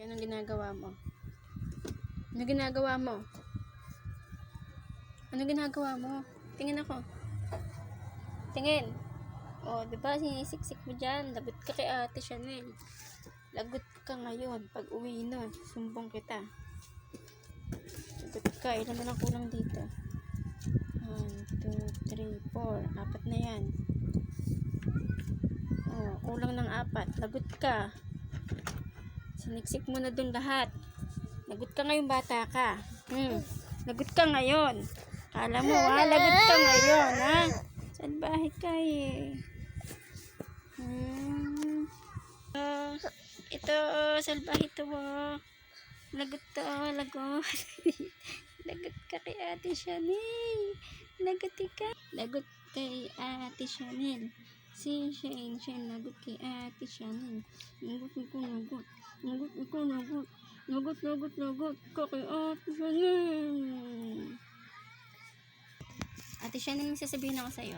Anong ginagawa mo? Ano ginagawa mo? Ano ginagawa mo? Tingin ako. Tingin. O, oh, di ba sinisiksik mo dyan? Lagot ka kay ate Chanel. Lagot ka ngayon. Pag uwi nun, sumbong kita. Lagot ka. Ilan na lang kulang dito? 1, 2, 3, 4. Apat na yan. Oh, kulang ng apat. Lagot ka. Siniksik mo na dun lahat. Lagot ka ngayon, bata ka. Hmm. Lagot ka ngayon. Kala mo, ha? Lagot ka ngayon, ha? Salbahe ka, eh. Hmm. Oh, ito, oh, salbahe to, oh. Lagot to, oh, lagot. lagot ka kay ate Chanel. Lagot ka. Lagot kay ate Chanel. Si Shane, Shane, lagot kay ate Chanel. Lagot ko, lagot. Lagot ko, lagot. Lagot, lagot, lagot ka kay ate Chanel. Ate Chanel, may sasabihin ako sa'yo.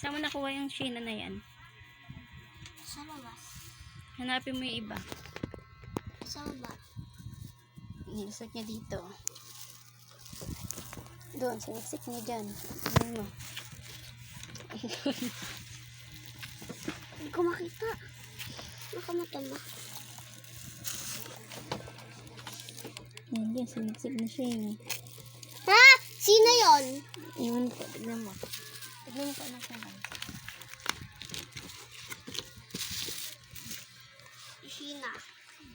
Saan mo nakuha yung Sheena na yan? Sa labas. Hanapin mo yung iba. Sa baba. Nilusot niya dito. Doon, siniksik niya dyan. Ano mo? Hindi ko makita. Baka matama. Hindi, siniksik na siya eh. Ha? Sino yon? Iwan ko, tignan mo. Tignan mo kung ano siya lang. Si Sheena.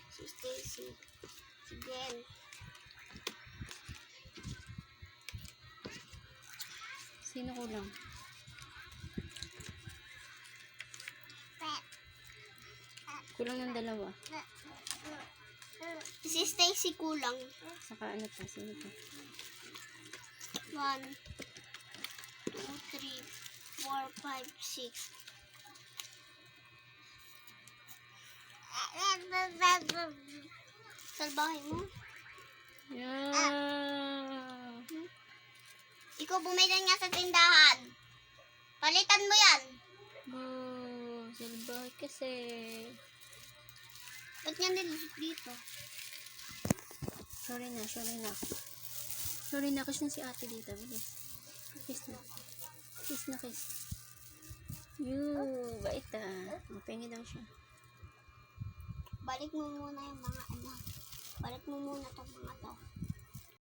Si Stacy. Si Gwen. Sino kulang? Kulang ng dalawa. Si Stacy kulang. Saka ano to, sino to? One, two, three, four, five, six. Salbahin mo. Yeah. Ikaw bumili nga sa tindahan. Palitan mo yan. Oh, salbahe kasi. Ba't nga nilusot dito? Sorry na, sorry na. Sorry na, kiss na si ate dito. Bilis. Kiss na. Kiss na, kiss. Yoo, bait ah. Mapengi daw siya. Balik mo muna yung mga ano. Balik mo muna tong mga to.